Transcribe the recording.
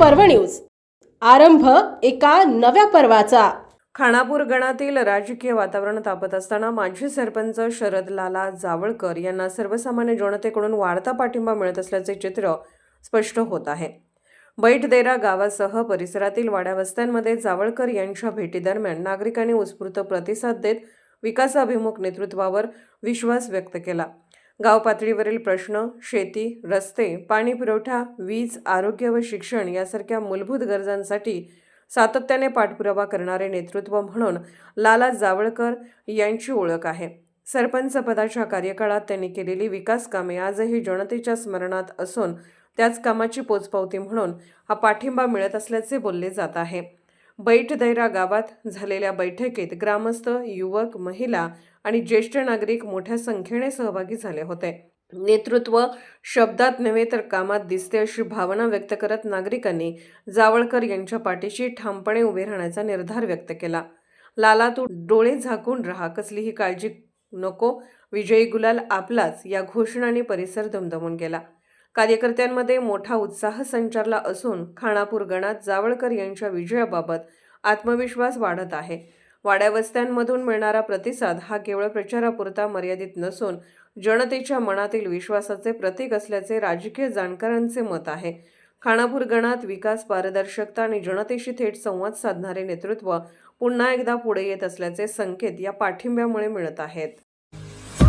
पर्व न्यूज. आरंभ एका नव्या पर्वाचा. खानापूर गणातील राजकीय वातावरण तापत असताना माजी सरपंच शरद लाला जावळकर यांना सर्वसामान्य जनतेकडून वाढता पाठिंबा मिळत असल्याचे चित्र स्पष्ट होत आहे. बैठदेरा गावासह परिसरातील वाड्यावस्त्यांमध्ये जावळकर यांच्या भेटीदरम्यान नागरिकांनी उत्स्फूर्त प्रतिसाद देत विकासाभिमुख नेतृत्वावर विश्वास व्यक्त केला. गाव पातळीवरील प्रश्न शेती रस्ते पाणीपुरवठा वीज आरोग्य व शिक्षण यासारख्या मूलभूत गरजांसाठी सातत्याने पाठपुरावा करणारे नेतृत्व म्हणून लाला जावळकर यांची ओळख आहे. सरपंच पदाच्या कार्यकाळात त्यांनी केलेली विकास कामे आजही जनतेच्या स्मरणात असून त्याच कामाची पोचपावती म्हणून हा पाठिंबा मिळत असल्याचे बोलले जात आहे. बैठ दैरा गावात झालेल्या बैठकीत ग्रामस्थ युवक महिला आणि ज्येष्ठ नागरिक मोठ्या संख्येने सहभागी झाले होते. नेतृत्व शब्दात नव्हे तर कामात दिसते अशी भावना व्यक्त करत नागरिकांनी जावळकर यांच्या पाठीशी ठामपणे उभे राहण्याचा निर्धार व्यक्त केला. लाला तू डोळे झाकून राहा कसलीही काळजी नको. विजयी गुलाल आपलाच या घोषणाने परिसर दमदमून गेला. कार्यकर्त्यांमध्ये मोठा उत्साह संचारला असून खानापूर गणात जावळकर यांच्या विजयाबाबत आत्मविश्वास वाढत आहे. वाड्यावस्त्यांमधून मिळणारा प्रतिसाद हा केवळ प्रचारापुरता मर्यादित नसून जनतेच्या मनातील विश्वासाचे प्रतीक असल्याचे राजकीय जाणकारांचे मत आहे. खानापूर गणात विकास पारदर्शकता आणि जनतेशी थेट संवाद साधणारे नेतृत्व पुन्हा एकदा पुढे येत असल्याचे संकेत या पाठिंब्यामुळे मिळत आहेत.